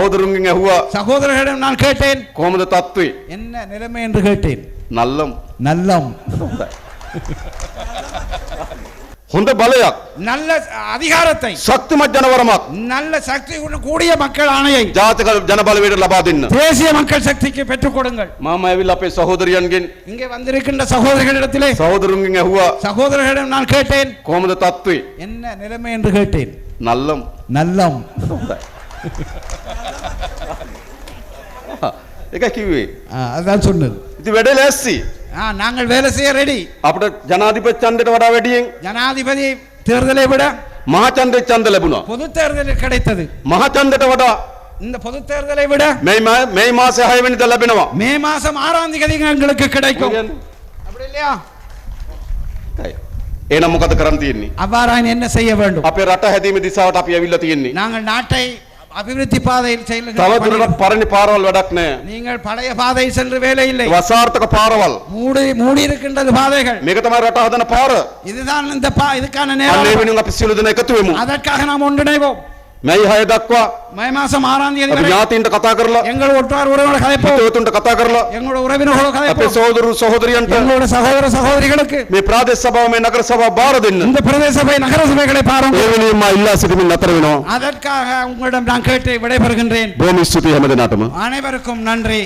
සහෝදරුන්ගෙන් ඇහුවා சகோதரர்களிடம் நான் கேட்டேன் කොහොමද තත්ත්වේ என்ன நிலைமை என்று கேட்டேன் නල්ලම් நல்லம் හොඳ බලයක් நல்ல அதிகாரத்தை ශක්තිමත් ජනවරමක් நல்ல சக்தி உடன் கூடிய மக்கள் ஆணையை ජාතික ජනබලවේට ලබා දෙන්න தேசிய மக்கள் சக்திக்கு பெற்றுக் கொடுங்கள் මම ඇවිල්ලා අපේ සහෝදරයන්ගෙන් இங்கே வந்திருக்கின்ற சகோதரர்களிடத்திலே සහෝදරුන්ගෙන් ඇහුවා சகோதரர்களிடம் நான் கேட்டேன் කොහොමද තත්ත්වේ என்ன நிலைமை என்று கேட்டேன் නල්ලම් நல்லம் ఏకా కివి అదాన్ సొన్నది நாங்கள் வேலை செய்ய ரெடி அப்படி ஜனாதிபதி சந்திர வட வெடியும். ஜனாதிபதி தேர்தலை விட மகாச்சந்திர சந்திர பொது தேர்தலில் கிடைத்தது. மகாச்சந்திர வட. இந்த பொது விட மே மே மாசம் ஹைவனித லபினவா மே மாசம் ஆறாம் எங்களுக்கு கிடைக்கும். அப்படி இல்லையா? ஏன முகத்து கரம் தீர்னி. அவ்வாறாய் என்ன செய்ய வேண்டும்? அப்ப ரட்ட ஹதீமி திசாவட்ட அப்ப நாங்கள் நாட்டை அபிவிருத்தி பாதையில் செல்லுகிற තව பணியில் දුරටත් පරණ පාරවල් වැඩක් නැහැ நீங்கள் பழைய பாதையில் சென்று வேலை இல்லை වසාර්ථක පාරවල් மூடி மூடி இருக்கின்றது பாதைகள் මේක තමයි රට හදන පාර இதுதான் இந்த பா இதுக்கான අන්න ඒ நேரம் වෙනුවෙන් අපි සියලු දෙනා එකතු වෙමු அதற்காக நாம் ஒன்றிணைவோம் මැයි 6 දක්වා மே மாசம் ஆறாம் தேதி අපි வரை ඥාතීන්ට කතා කරලා எங்கள் ஒற்றார் உறவினர் கதைப்போம் හිතවතුන්ට කතා කරලා எங்களோட உறவினர்களோட අපේ கதைப்போம் සහෝදරු සහෝදරියන්ට எங்களோட சகோதர சகோதரிகளுக்கு මේ ප්‍රාදේශ සභාව මේ නගර සභාව බාර දෙන්න இந்த பிரதேச சபை நகர சபைகளை ඒ பாருங்கள் වෙනුවෙන් මා ඉල්ලා සිටිමින් නතර වෙනවා அதற்காக உங்களிடம் நான் கேட்டு விடைபெறுகின்றேன் බොහොම ස්තුතියි හැම දිනටම அனைவருக்கும் நன்றி